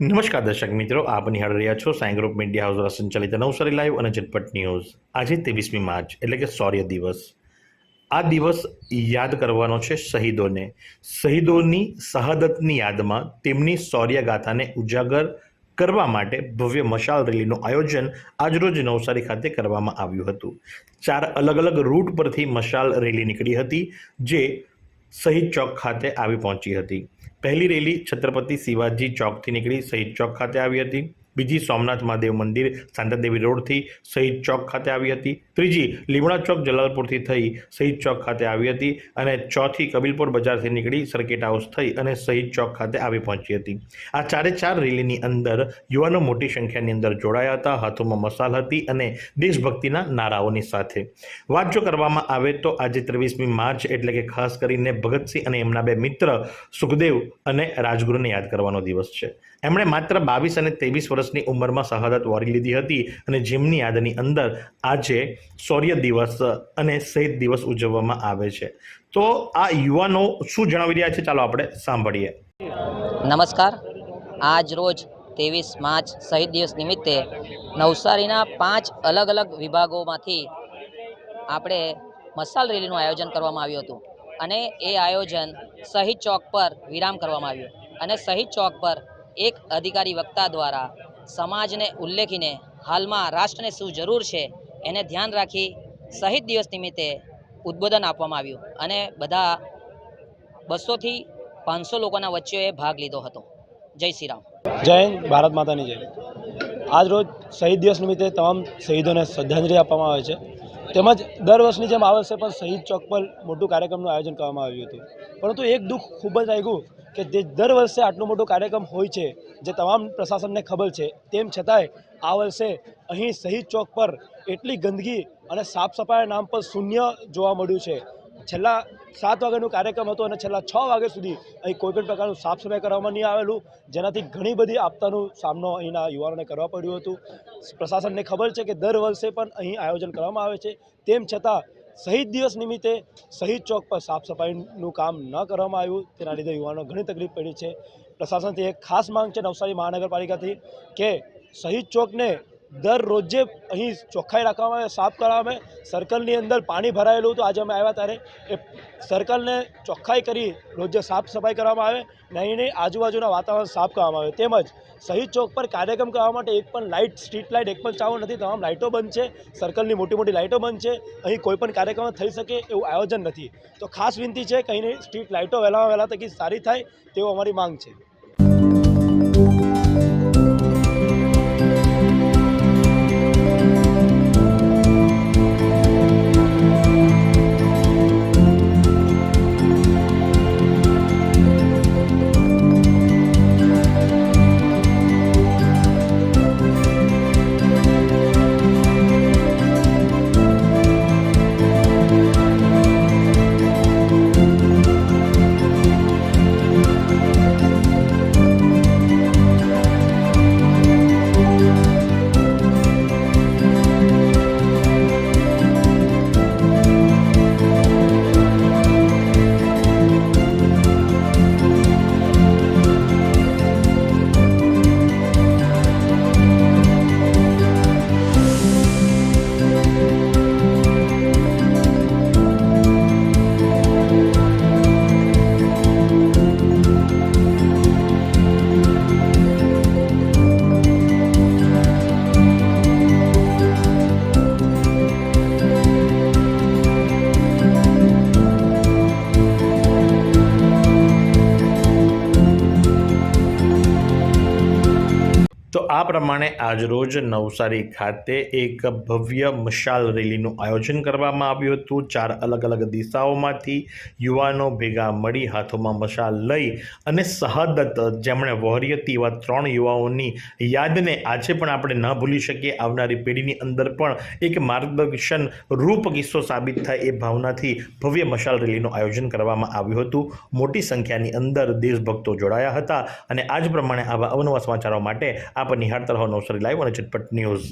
નમસ્કાર દર્શક મિત્રો, આપ નિહાળ રહ્યા છો સાઈ ગ્રુપ મીડિયા હાઉસ દ્વારા સંચાલિત નવસારી લાઈવ અને ઝટપટ ન્યૂઝ. આજે ત્રેવીસમી માર્ચ, એટલે કે શૌર્ય દિવસ. આ દિવસ યાદ કરવાનો છે શહીદોને. શહીદોની શહાદતની યાદમાં તેમની શૌર્ય ગાથાને ઉજાગર કરવા માટે ભવ્ય મશાલ રેલીનું આયોજન આજરોજ નવસારી ખાતે કરવામાં આવ્યું હતું. ચાર અલગ અલગ રૂટ પરથી મશાલ રેલી નીકળી હતી, જે શહીદ ચોક ખાતે આવી પહોંચી હતી. પહેલી રેલી છત્રપતિ શિવાજી ચોકથી નીકળી શહીદ ચોક ખાતે આવી હતી. બીજી સોમનાથ મહાદેવ મંદિર શાંતાદેવી રોડથી શહીદ ચોક ખાતે આવી હતી. ત્રીજી લીમડા ચોક જલાલપુરથી થઈ શહીદ ચોક ખાતે આવી હતી અને ચોથી કબીલપુર બજારથી નીકળી સર્કિટ હાઉસ થઈ અને શહીદ ચોક ખાતે આવી પહોંચી હતી. આ ચારે ચાર રેલીની અંદર યુવાનો મોટી સંખ્યાની અંદર જોડાયા હતા, હાથોમાં મસાલ હતી અને દેશભક્તિના નારાઓની સાથે. વાત જો કરવામાં આવે તો આજે ત્રેવીસમી માર્ચ એટલે કે ખાસ કરીને ભગતસિંહ અને એમના બે મિત્ર સુખદેવ અને રાજગુરુને યાદ કરવાનો દિવસ છે. એમણે માત્ર બાવીસ અને ત્રેવીસ વર્ષની ઉંમરમાં શહાદત વારી લીધી હતી અને જેમની યાદની અંદર આજે શૌર્ય દિવસ અને શહીદ દિવસ ઉજવવામાં આવે છે. તો આ યુવાનો શું જણાવી રહ્યા છે? ચાલો આપણે સાંભળીએ. નમસ્કાર. આજ રોજ ત્રેવીસ માર્ચ શહીદ દિવસ નિમિત્તે નવસારીના પાંચ અલગ અલગ વિભાગોમાંથી આપણે મસાલ રેલીનું આયોજન કરવામાં આવ્યું હતું અને એ આયોજન શહીદ ચોક પર વિરામ કરવામાં આવ્યું અને શહીદ ચોક પર એક અધિકારી વક્તા દ્વારા સમાજને ઉલ્લેખીને હાલમાં રાષ્ટ્રને શું જરૂર છે એને ધ્યાન રાખી શહીદ દિવસ નિમિત્તે ઉદ્બોધન આપવામાં આવ્યું અને બધા બસોથી પાંચસો લોકોના વચ્ચે ભાગ લીધો હતો. જય શ્રી રામ. જય હિન્દ, ભારત માતાની જય. આજ રોજ શહીદ દિવસ નિમિત્તે તમામ શહીદોને શ્રદ્ધાંજલિ આપવામાં આવે છે. તેમજ દર વર્ષની જેમ આ વર્ષે પણ શહીદ ચોક પર મોટું કાર્યક્રમનું આયોજન કરવામાં આવ્યું હતું. પરંતુ એક દુઃખ ખૂબ જ લાગ્યું કે જે દર વર્ષે આટલો મોટો કાર્યક્રમ હોય છે, જે તમામ પ્રશાસનને ખબર છે, તેમ છતાંય આ વર્ષે અહીં શહીદ ચોક પર એટલી ગંદકી અને સાફ સફાઈના નામ પર શૂન્ય જોવા મળ્યું છે. છેલ્લા સાત વાગ્યાનું કાર્યક્રમ હતો અને છેલ્લા છ વાગ્યા સુધી અહીં કોઈપણ પ્રકારનું સાફ સફાઈ કરવામાં નહીં આવેલું. જેનાથી ઘણી બધી આપતાનો સામનો અહીંના યુવાનોને કરવા પડ્યું હતું. પ્રશાસનને ખબર છે કે દર વર્ષે પણ અહીં આયોજન કરવામાં આવે છે. તેમ છતાં શહીદ દિવસ નિમિત્તે શહીદ ચોક પર સાફ સફાઈનું કામ ન કરવામાં આવ્યું. તેના લીધે યુવાનો ઘણી તકલીફ પડી છે. પ્રશાસનથી એક ખાસ માંગ છે નવસારી મહાનગરપાલિકાથી કે શહીદ ચોકને દર રોજે અહીં ચોખ્ખાઈ રાખવામાં આવે, સાફ કરવામાં આવે. સર્કલની અંદર પાણી ભરાયેલું હતું. આજે અમે આવ્યા ત્યારે એ સર્કલને ચોખ્ખાઈ કરી રોજે સાફ સફાઈ કરવામાં આવે નહીં નહીં આજુબાજુના વાતાવરણ સાફ કરવામાં આવે. તેમજ શહીદ ચોક પર કાર્યક્રમ કરવા માટે એક પણ લાઇટ, સ્ટ્રીટ લાઇટ, એક પણ ચાલુ નથી. તમામ લાઇટો બંધ છે. સર્કલની મોટી મોટી લાઇટો બંધ છે. અહીં કોઈ પણ કાર્યક્રમ થઈ શકે એવું આયોજન નથી. તો ખાસ વિનંતી છે કે અહીંની સ્ટ્રીટ લાઇટો વહેલામાં વહેલા તકી સારી થાય તેવો અમારી માંગ છે. તો આ પ્રમાણે આજરોજ નવસારી ખાતે એક ભવ્ય મશાલ રેલીનું આયોજન કરવામાં આવ્યું હતું. ચાર અલગ અલગ દિશાઓમાંથી યુવાનો ભેગા મળી હાથોમાં મશાલ લઈ અને શહાદત જેમણે વહોરી હતી એવા ત્રણ યુવાઓની યાદને આજે પણ આપણે ન ભૂલી શકીએ. આવનારી પેઢીની અંદર પણ એક માર્ગદર્શન રૂપ કિસ્સો સાબિત થાય એ ભાવનાથી ભવ્ય મશાલ રેલીનું આયોજન કરવામાં આવ્યું હતું. મોટી સંખ્યાની અંદર દેશભક્તો જોડાયા હતા અને આજ પ્રમાણે આવા અવનવા સમાચારો માટે આપ નિહાળતા રહો નવસારી લાઈવ અને ચટપટ ન્યૂઝ